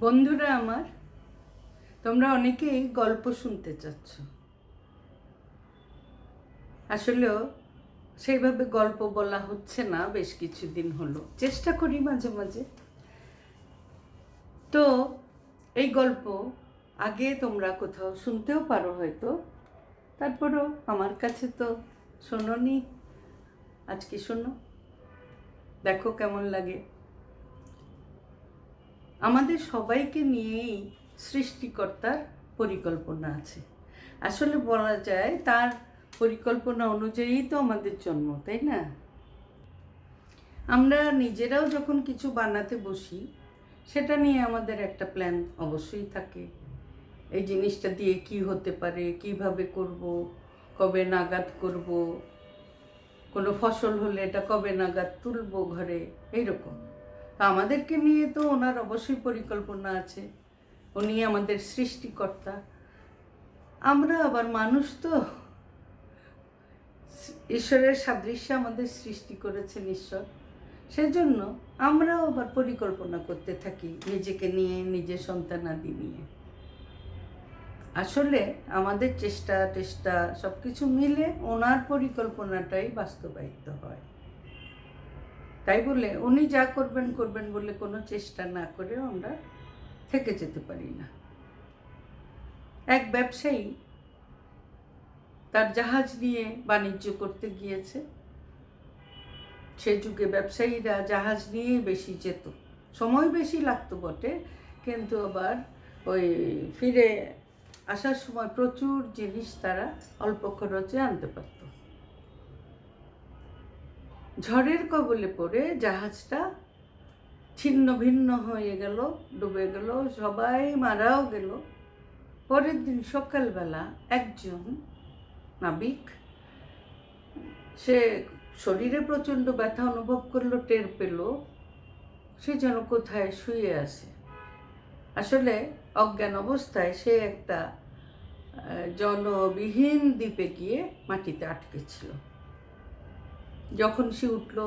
বন্ধুরা আমার, তোমরা অনেকেই গল্প শুনতে চাচ্ছ। আসলেও সেইভাবে গল্প বলা হচ্ছে না, বেশ কিছুদিন হলো। চেষ্টা করি মাঝে মাঝে। তো এই গল্প আগে তোমরা কোথাও শুনতেও পারো হয়তো। তারপরও আমার কাছে তো শোনোনি। আজকে শোনো। দেখো কেমন লাগে। আমাদের সবাইকে নিয়েই সৃষ্টিকর্তার পরিকল্পনা আছে। আসলে বলা যায় তার পরিকল্পনা অনুযায়ী তো আমাদের জন্ম, তাই না? আমরা নিজেরাও যখন কিছু বানাতে বসি, সেটা নিয়ে আমাদের একটা প্ল্যান অবশ্যই থাকে। এই জিনিসটা দিয়ে কি হতে পারে, কীভাবে করব, কবে নাগাদ করব, কোনো ফসল হলে এটা কবে নাগাদ তুলব ঘরে, এইরকম। তা আমাদেরকে নিয়ে তো ওনার অবশ্যই পরিকল্পনা আছে। উনি আমাদের সৃষ্টিকর্তা। আমরা আবার মানুষ তো। ঈশ্বরের সাদৃশ্যে আমাদের সৃষ্টি করেছেন ঈশ্বর। সেজন্য আমরাও আবার পরিকল্পনা করতে থাকি নিজেকে নিয়ে, নিজের সন্তানাদি নিয়ে। আসলে আমাদের চেষ্টা, টেষ্টা সব কিছু মিলে ওনার পরিকল্পনাটাই বাস্তবায়িত হয়। তাই বলে উনি যা করবেন করবেন বলে কোনো চেষ্টা না করে আমরা থেকে যেতে পারি না। এক ব্যবসায়ী তার জাহাজ নিয়ে বাণিজ্য করতে গিয়েছে। সে যুগে ব্যবসায়ীরা জাহাজ নিয়ে বেশি যেত। সময় বেশি লাগতো বটে, কিন্তু আবার ওই ফিরে আসার সময় প্রচুর জিনিস তারা অল্প খরচে আনতে পারত। ঝড়ের কবলে পড়ে জাহাজটা ছিন্ন ভিন্ন হয়ে গেল, ডুবে গেল, সবাই মারাও গেল। পরের দিন সকালবেলা একজন নাবিক, সে শরীরে প্রচণ্ড ব্যথা অনুভব করল, টের পেল, সে যেন কোথায় শুয়ে আছে। আসলে অজ্ঞান অবস্থায় সে একটা জনবিহীন দ্বীপে গিয়ে মাটিতে আটকেছিল যখন সে উঠল,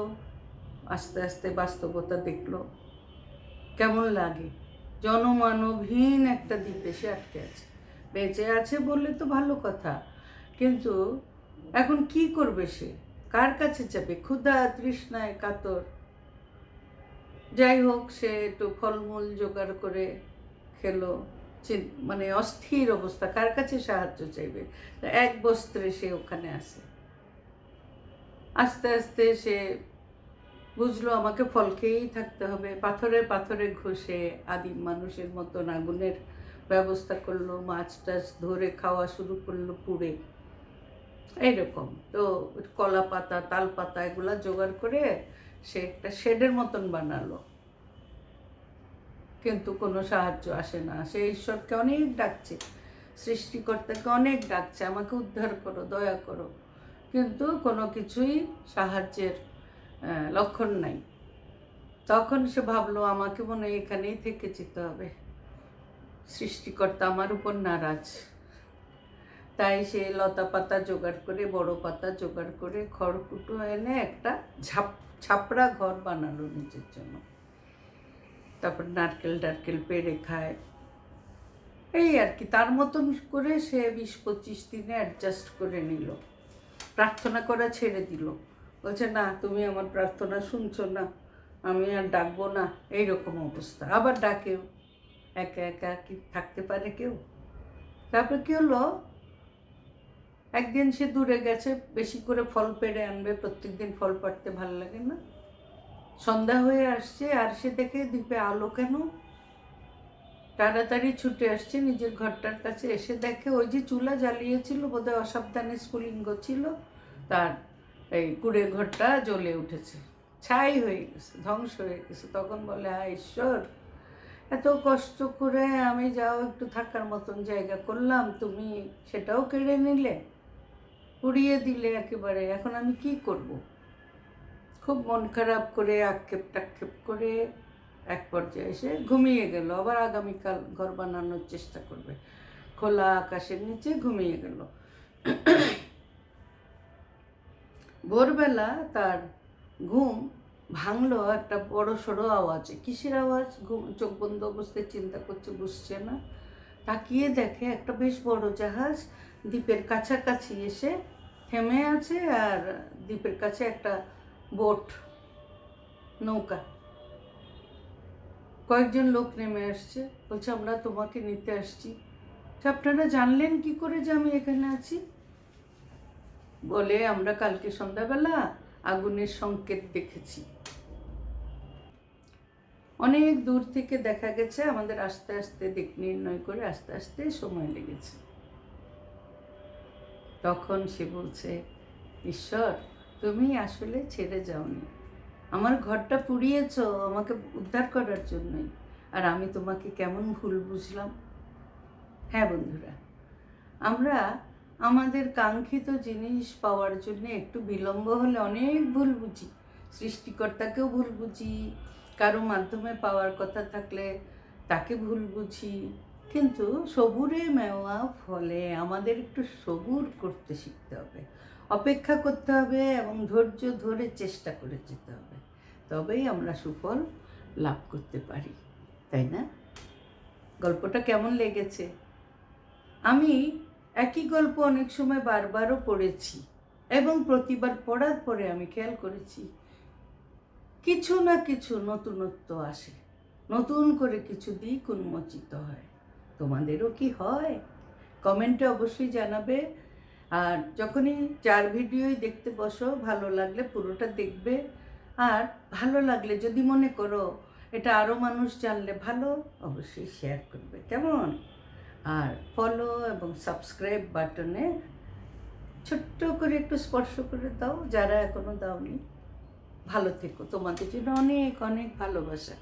আস্তে আস্তে বাস্তবতা দেখল, কেমন লাগে? জনমানবহীন একটা দ্বীপে সে আটকে আছে। বেঁচে আছে বললে তো ভালো কথা, কিন্তু এখন কি করবে সে? কার কাছে যাবে? ক্ষুধা, তৃষ্ণায়, কাতর? যাই হোক, সে একটু ফলমূল জোগাড় করে খেলো। মানে অস্থির অবস্থা, কার কাছে সাহায্য চাইবে? এক বস্ত্রে সে ওখানে আসে। আস্তে আস্তে সে বুঝলো আমাকে ফল খেয়েই থাকতে হবে। পাথরে পাথরে ঘষে আদিম মানুষের মতন আগুনের ব্যবস্থা করল, মাছ টাছ ধরে খাওয়া শুরু করল পুড়ে। এইরকম। তো কলা পাতা, তাল পাতা এগুলা জোগাড় করে সে একটা শেডের মতন বানালো। কিন্তু কোনো সাহায্য আসে না। সে ঈশ্বরকে অনেক ডাকছে, সৃষ্টিকর্তাকে অনেক ডাকছে, আমাকে উদ্ধার করো, দয়া করো। কিন্তু কোনো কিছুই সাহায্যের লক্ষণ নাই। তখন সে ভাবলো, আমাকে মনে হয় এখানেই থেকে যেতে হবে। সৃষ্টিকর্তা আমার উপর নারাজ। তাই সে লতা পাতা জোগাড় করে, বড় পাতা জোগাড় করে, খড়কুটো এনে একটা ঝাপ ছাপড়া ঘর বানালো নিজের জন্য। তারপর নারকেল টারকেল পেড়ে খায়। এই আর কি, তার মতন করে সে বিশ পঁচিশ দিনে অ্যাডজাস্ট করে নিল। প্রার্থনা করা ছেড়ে দিল। বলছে, না, তুমি আমার প্রার্থনা শুনছো না। আমি আর ডাকবো না। এইরকম অবস্থা। আবার ডাকেও। একা একা কি থাকতে পারে কেউ? তারপর কী হলো? একদিন সে দূরে গেছে, বেশি করে ফল পেড়ে আনবে, প্রত্যেকদিন ফল পাড়তে ভালো লাগে না। সন্ধ্যা হয়ে আসছে, আর সে দেখে দ্বীপে আলো কেন? তাড়াতাড়ি ছুটে আসছে, নিজের ঘরটার কাছে এসে দেখে ওই যে চুলা জ্বালিয়েছিল, বোধহয় অসাবধানে স্ফুলিঙ্গ ছিল। তার এই কুড়ে ঘরটা জ্বলে উঠেছে। ছাই হয়ে গেছে, ধ্বংস হয়ে গেছে। তখন বলে হা ঈশ্বর, এত কষ্ট করে আমি যাও, একটু থাকার মতন জায়গা করলাম, তুমি সেটাও কেড়ে নিলে উড়িয়ে দিলে একেবারে, এখন আমি কি করব? খুব মন খারাপ করে, আক্ষেপ টাক্ষেপ করে এক পর্যায়ে এসে ঘুমিয়ে গেল। আবার আগামীকাল ঘর বানানোর চেষ্টা করবে। খোলা আকাশের নিচে ঘুমিয়ে গেল। ভোরবেলা তার ঘুম ভাঙলো একটা বড় সড়ো আওয়াজে। কিসের আওয়াজ? ঘুম, চোখ বন্ধ অবস্থায় চিন্তা করছে, বুঝছে না। তাকিয়ে দেখে একটা বেশ বড় জাহাজ দ্বীপের কাছাকাছি এসে থেমে আছে আর দ্বীপের কাছে একটা বোট, নৌকা। কয়েকজন লোক নেমে আসছে, বলছে, আমরা তোমাকে নিতে আসছি। আপনারা জানলেন কি করে যে আমি এখানে আছি? বলে আমরা কালকে সন্ধ্যাবেলা আগুনের সংকেত দেখেছি। অনেক দূর থেকে দেখা গেছে, আমাদের আস্তে আস্তে দিক নির্ণয় করে আস্তে আস্তে সময় লেগেছে। তখন সে বলছে, ঈশ্বর, তুমি আসলে ছেড়ে যাওনি। আমার ঘরটা পুড়িয়েছ, আমাকে উদ্ধার করার জন্যই। আর আমি তোমাকে কেমন ভুল বুঝলাম? হ্যাঁ বন্ধুরা, আমরা আমাদের কাঙ্ক্ষিত জিনিস পাওয়ার জন্য একটু বিলম্ব হলে অনেক ভুল বুঝি। সৃষ্টিকর্তাকেও ভুল বুঝি, কারও মাধ্যমে পাওয়ার কথা থাকলে তাকে ভুল বুঝি। কিন্তু সবুরে মেওয়া ফলে আমাদের একটু সবুর করতে শিখতে হবে, অপেক্ষা করতে হবে এবং ধৈর্য ধরে চেষ্টা করে যেতে হবে। তবেই আমরা সুফল লাভ করতে পারি, তাই না? গল্পটা কেমন লেগেছে? আমি একই গল্প অনেক সময় বারবারও পড়েছি এবং প্রতিবার পড়ার পরে আমি খেয়াল করেছি, কিছু না কিছু নতুনত্ব আসে। নতুন করে কিছু দিক উন্মোচিত হয়। তোমাদেরও কি হয়? কমেন্টে অবশ্যই জানাবে। আর যখনই চার ভিডিওই দেখতে বসো, ভালো লাগলে পুরোটা দেখবে। আর ভালো লাগলে যদি মনে করো এটা আরও মানুষ জানলে ভালো, অবশ্যই শেয়ার করবে। কেমন? আর ফলো এবং সাবস্ক্রাইব বাটনে ছোট্ট করে একটু স্পর্শ করে দাও, যারা এখনও দাওনি, ভালো থেকো। তোমাদের জন্য অনেক অনেক ভালোবাসা।